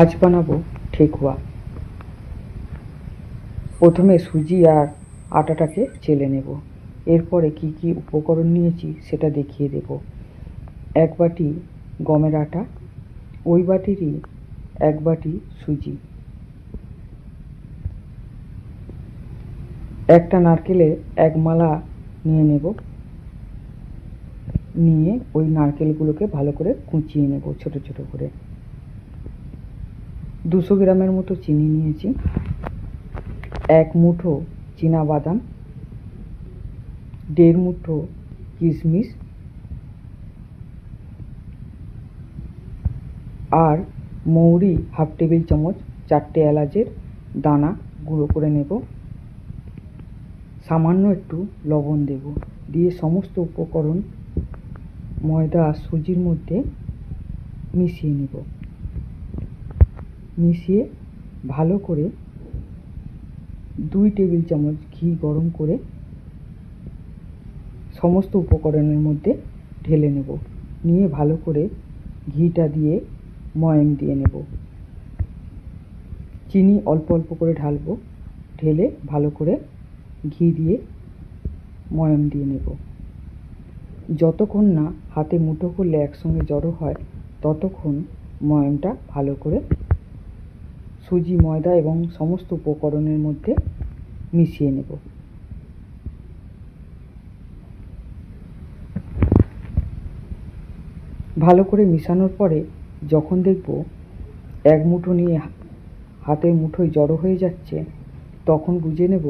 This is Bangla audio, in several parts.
আজ বানাবো ঠেকুয়া। প্রথমে সুজি আর আটাটাকে চেলে নেব। এরপরে কি কি উপকরণ নিয়েছি সেটা দেখিয়ে দেব। এক বাটি গমের আটা, ওই বাটিরই এক বাটি সুজি, একটা নারকেলে এক মালা নিয়ে নেব। নিয়ে ওই নারকেলগুলোকে ভালো করে কুচিয়ে নেব ছোট ছোট করে। দুশো গ্রামের মতো চিনি নিয়েছি। এক মুঠো চীনা বাদাম, দেড় মুঠো কিশমিশ আর মৌরি হাফ টেবিল চামচ চারটে এলাচের দানা গুঁড়ো করে নেব। সামান্য একটু লবণ দেব। দিয়ে সমস্ত উপকরণ, ময়দা আর সুজির মধ্যে মিশিয়ে নেব। মিশিয়ে ভালো করে দুই টেবিল চামচ ঘি গরম করে সমস্ত উপকরণের মধ্যে ঢেলে নেব। নিয়ে ভালো করে ঘিটা দিয়ে ময়াম দিয়ে নেব। চিনি অল্প অল্প করে ঢালবো। ঢেলে ভালো করে ঘি দিয়ে ময়াম দিয়ে নেব। যতক্ষণ না হাতে মুঠো করলে একসঙ্গে জড়ো হয়, ততক্ষণ ময়ামটা ভালো করে সুজি, ময়দা এবং সমস্ত উপকরণের মধ্যে মিশিয়ে নেব। ভালো করে মিশানোর পরে যখন দেখব এক মুঠো নিয়ে হাতের মুঠোয় জড়ো হয়ে যাচ্ছে, তখন বুঝে নেব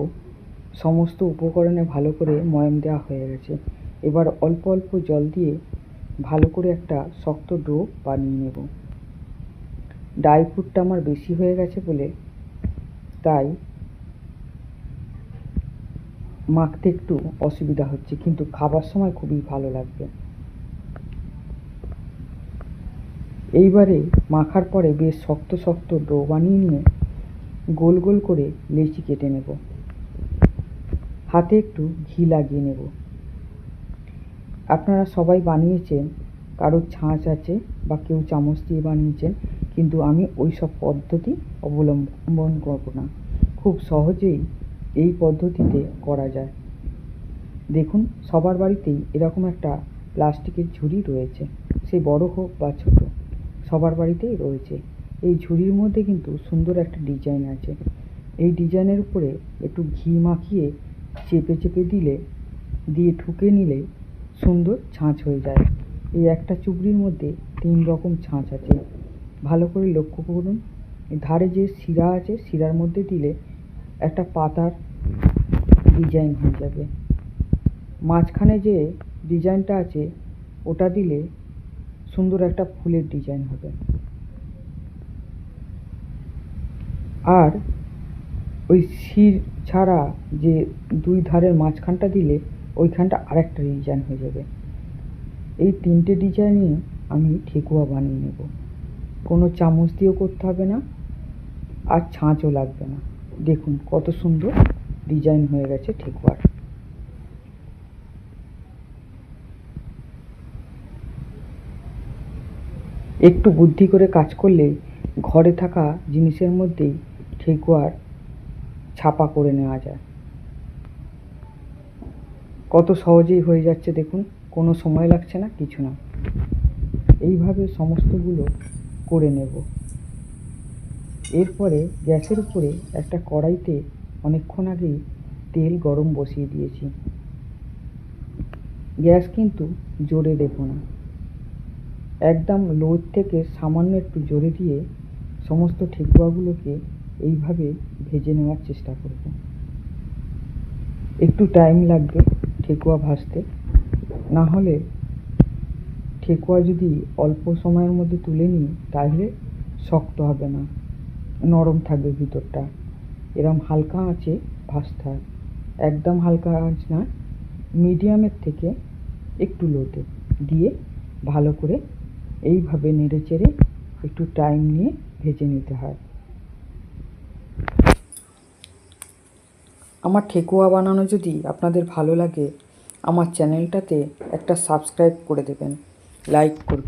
সমস্ত উপকরণে ভালো করে ময়াম দেওয়া হয়ে গেছে। এবার অল্প অল্প জল দিয়ে ভালো করে একটা শক্ত ডো বানিয়ে নেব। ড্রাই ফ্রুটটা আমার বেশি হয়ে গেছে বলে তাই মাখতে একটু অসুবিধা হচ্ছে, কিন্তু খাবার সময় খুবই ভালো লাগবে। এইবারে মাখার পরে বেশ শক্ত শক্ত ডো বানিয়ে নিয়ে গোল গোল করে লেচি কেটে নেব। হাতে একটু ঘি লাগিয়ে নেব। আপনারা সবাই বানিয়েছেন, কারোর ছাঁচ আছে বা কেউ চামচ দিয়ে বানিয়েছেন কিন্তু আমি ওই সব পদ্ধতি অবলম্বন করব না। খুব সহজেই এই পদ্ধতিতে করা যায়। দেখুন, সবার বাড়িতেই এরকম একটা প্লাস্টিকের ঝুড়ি রয়েছে। সে বড় হোক বা ছোট, সবার বাড়িতেই রয়েছে। এই ঝুড়ির মধ্যে কিন্তু সুন্দর একটা ডিজাইন আছে। এই ডিজাইনের উপরে একটু ঘি মাখিয়ে চেপে চেপে দিলে, দিয়ে ঠুকে নিলে সুন্দর ছাঁচ হয়ে যায়। এই একটা চুবড়ির মধ্যে তিন রকম ছাঁচ আছে। ভালো করে লক্ষ্য করুন। ধারে যে শিরা আছে, শিরার মধ্যে দিলে একটা পাতার ডিজাইন হয়ে যাবে। মাঝখানে যে ডিজাইনটা আছে, ওটা দিলে সুন্দর একটা ফুলের ডিজাইন হবে। আর ওই শির ছাড়া যে দুই ধারের মাঝখানটা দিলে, ওইখানটা আরেকটা ডিজাইন হয়ে যাবে। এই তিনটে ডিজাইনে আমি ঠেকুয়া বানিয়ে নেব। কোনো চামচ দিয়েও করতে হবে না। আর ছাঁচও লাগবে না। দেখুন কত সুন্দর ডিজাইন হয়ে গেছে ঠেকুয়ার একটু বুদ্ধি করে কাজ করলে ঘরে থাকা জিনিসের মধ্যেই ঠেকুয়ার ছাপা করে নেওয়া যায়। কত সহজেই হয়ে যাচ্ছে দেখুন, কোনো সময় লাগছে না, কিছু না। এইভাবে সমস্তগুলো করে নেব। এরপরে গ্যাসের উপরে একটা কড়াইতে অনেকক্ষণ আগেই তেল গরম বসিয়ে দিয়েছি। গ্যাস কিন্তু জোরে দেবো না। একদম লো থেকে সামান্য একটু জোরে দিয়ে সমস্ত ঠেকুয়াগুলোকে এইভাবে ভেজে নেওয়ার চেষ্টা করব। একটু টাইম লাগবে ঠেকুয়া ভাজতে। না হলে ঠেকুয়া যদি অল্প সময়ের মধ্যে তুলে নিই, তাহলে শক্ত হবে না, নরম থাকবে ভিতরটা। এরম হালকা আঁচে ভাজতে একদম হালকা আঁচ না, মিডিয়ামের থেকে একটু লোতে দিয়ে ভালো করে এইভাবে নেড়ে চেড়ে একটু টাইম নিয়ে ভেজে নিতে হয়। আমার ঠেকুয়া বানানো যদি আপনাদের ভালো লাগে, আমার চ্যানেলটাতে একটা সাবস্ক্রাইব করে দেবেন। লাইক করবেন।